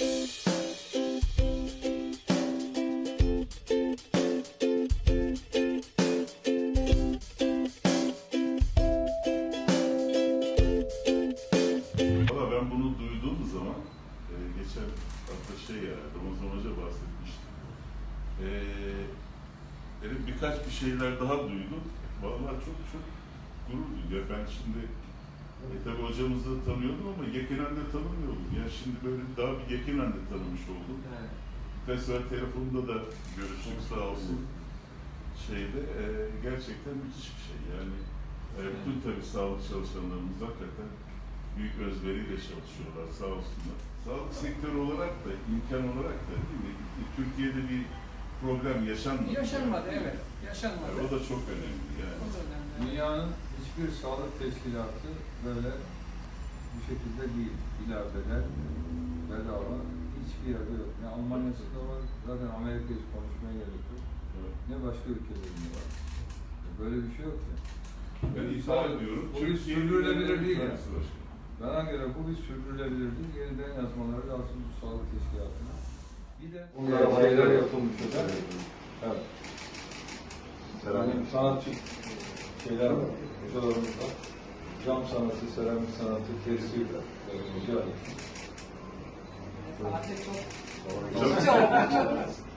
Valla ben bunu duyduğum zaman e, geçen hafta şey ya Ramazan Hoca bahsetmişti. E, birkaç bir şeyler daha duydum. Vallahi çok çok gurur duydum. Ya ben şimdi e, tabii hocamızı tanıyordum ama yakinen de tanımıyordum. Ya şimdi böyle daha bir yakinen de tanımış oldum. Birkaç sefer telefonda da görüştük sağ olsun. Şeyde e, gerçekten müthiş bir şey. Yani e, bütün tabii sağlık çalışanlarımız hakikaten büyük özveriyle çalışıyorlar sağ olsunlar. Sağlık sektörü olarak da imkan olarak da değil mi? Türkiye'de bir problem yaşanmadı. Yaşanmadı evet. Yaşanmadı. O da çok önemli yani. O da önemli. Dünyanın hiçbir sağlık teşkilatı böyle bu şekilde değil. İlaveden, bedava hiçbir yerde yok. Ne Almanya'sında var, zaten Amerika hiç konuşmaya gerek yok. Evet. Ne başka ülkelerinde var. Böyle bir şey yok ki. Ben sağlık- ediyorum. Bu bir sürdürülebilir değil yani. Bana göre bu bir sürdürülebilir değil. Yeniden yazmaları lazım bu sağlık teşkilatına. Bir de Bunlara şeyler yapılmış hocam. Evet. Seramik. Yani sanatçı şeyler var, hocalarımız var. Cam sanatı, seramik sanatı, rica ederim. Fatih çok Çok- çok çok